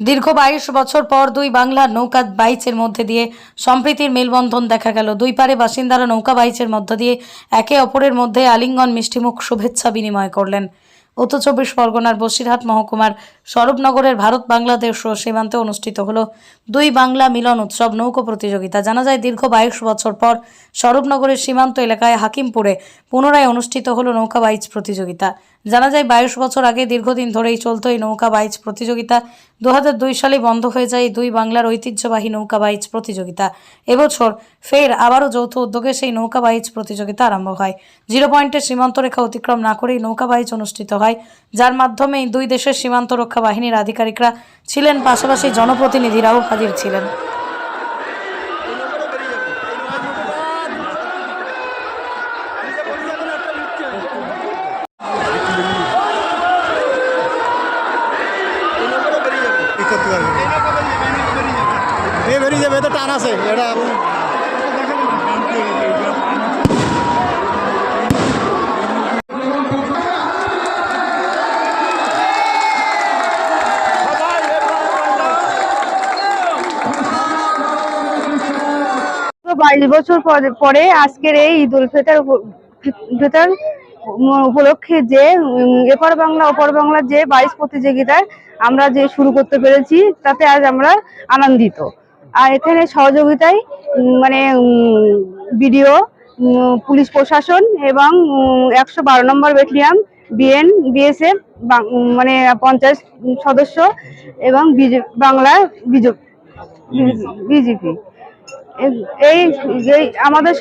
দীর্ঘ বাইশ বছর পর দুই বাংলার নৌকা বাইচের মধ্যে দিয়ে সম্প্রীতির মেলবন্ধন দেখা গেল। দুই পারে বাসিন্দারা নৌকা বাইচের মধ্য দিয়ে একে অপরের মধ্যে আলিঙ্গন মিষ্টিমুখ শুভেচ্ছা বিনিময় করলেন। উত্তর চব্বিশ পরগনার বসিরহাট মহকুমার স্বরূপনগরের ভারত বাংলাদেশ ও সীমান্তে অনুষ্ঠিত হলো দুই বাংলা মিলন উৎসব নৌকো প্রতিযোগিতা। জানা যায়, দীর্ঘ বাইশ বছর পর স্বরূপনগরের সীমান্ত এলাকায় হাকিমপুরে পুনরায় অনুষ্ঠিত হলো নৌকা বাইচ প্রতিযোগিতা। জানা যায়, বাইশ বছর আগে দীর্ঘদিন ধরেই চলতো এই নৌকা বাইচ প্রতিযোগিতা। দু সালে বন্ধ হয়ে যায় দুই বাংলার ঐতিহ্যবাহী নৌকা বাইচ প্রতিযোগিতা। এবছর ফের আবারও যৌথ উদ্যোগে সেই নৌকা বাইচ প্রতিযোগিতা আরম্ভ হয়। জিরো পয়েন্টের সীমান্ত রেখা অতিক্রম না করেই নৌকা বাইচ অনুষ্ঠিত হয়, যার মাধ্যমে দুই দেশের সীমান্ত রক্ষা বাহিনীর আধিকারিকরা ছিলেন, পাশাপাশি জনপ্রতিনিধিরাও হাজির ছিলেন। ঠিক করতে পারবে এ বেরিয়ে যাবে। এ টান আছে এটা তো বাইশ বছর পরে- আজকের এই ঈদ উল ফিতর ফিতর উপলক্ষে যে এপার বাংলা ওপার বাংলার যে বাইশ প্রতিযোগিতায় আমরা যে শুরু করতে পেরেছি তাতে আজ আমরা আনন্দিত। আর এখানে সহযোগিতায় মানে বিডিও পুলিশ প্রশাসন এবং একশো বারো নম্বর ব্যাটালিয়ান বিএন বিএসএফ মানে পঞ্চায়েত সদস্য এবং বিজে- বাংলা বিজেপি। এই এই আমাদের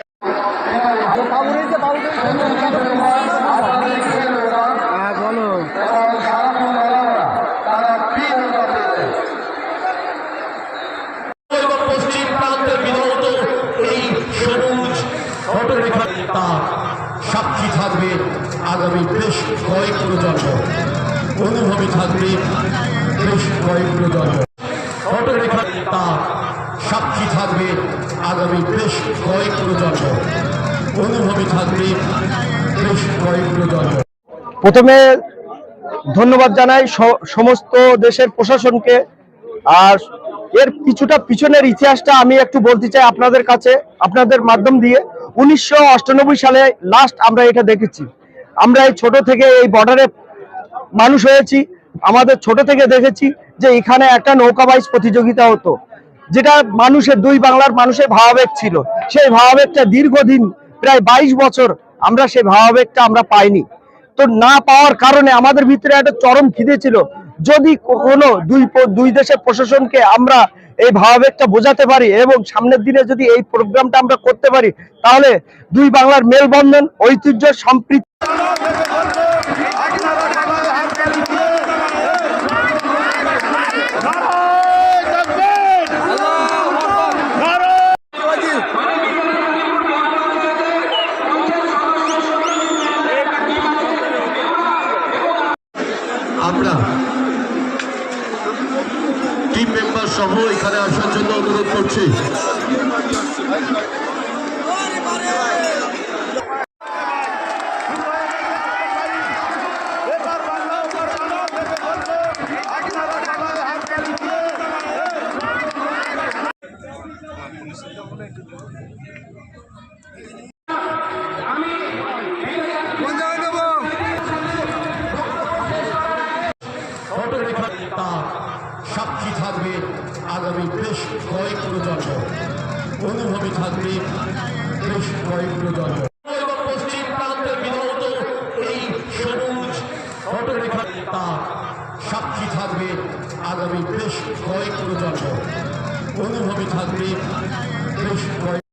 সাক্ষী থাকবে আগামী বেশ কয়েক প্রজন্ম অনুভবী থাকবে বেশ কয়েক প্রজন্ম অটোরেখা তার সাক্ষী থাকবে আগামী বেশ কয়েক প্রজন্ম। অনুভবী থাকবে বেশ কয়েক প্রজন্ম। প্রথমে ধন্যবাদ জানাই সমস্ত দেশের প্রশাসনকে। আর এর কিছুটা পিছনের ইতিহাসটা আমি একটু বলতে চাই আপনাদের কাছে, আপনাদের মাধ্যম দিয়ে। উনিশশো আটানব্বই সালে লাস্ট আমরা এটা দেখেছি। আমরা এই ছোট থেকে এই বর্ডারে মানুষ হয়েছি। আমাদের ছোট থেকে দেখেছি যে এখানে একটা নৌকা বাইচ প্রতিযোগিতা হতো। যেটা মানুষের দুই বাংলার মানুষের ভাবাবেগ ছিল। সেই ভাবাবেগটা দীর্ঘদিন, প্রায় বাইশ বছর আমরা সেই ভাবাবেগটা আমরা পাইনি। তো না পাওয়ার কারণে আমাদের ভিতরে একটা চরম খিদে ছিল। যদি কখনো দুই দুই দেশের প্রশাসনকে আমরা এই ভাবাবেগটা বোঝাতে পারি এবং সামনের দিনে যদি এই প্রোগ্রামটা আমরা করতে পারি, তাহলে দুই বাংলার মেলবন্ধন, ঐতিহ্য, সম্প্রীতি সহ এখানে আসার জন্য অনুরোধ করছি। সাক্ষী থাকবে। আগামী বেশ কয়েক প্রজন্ম অনুভবী থাকবে বেশ কয়েক প্রজন্ম। সাক্ষী থাকবে আগামী বেশ কয়েক প্রজন্ম। অনুভবী থাকবে বেশ কয়েক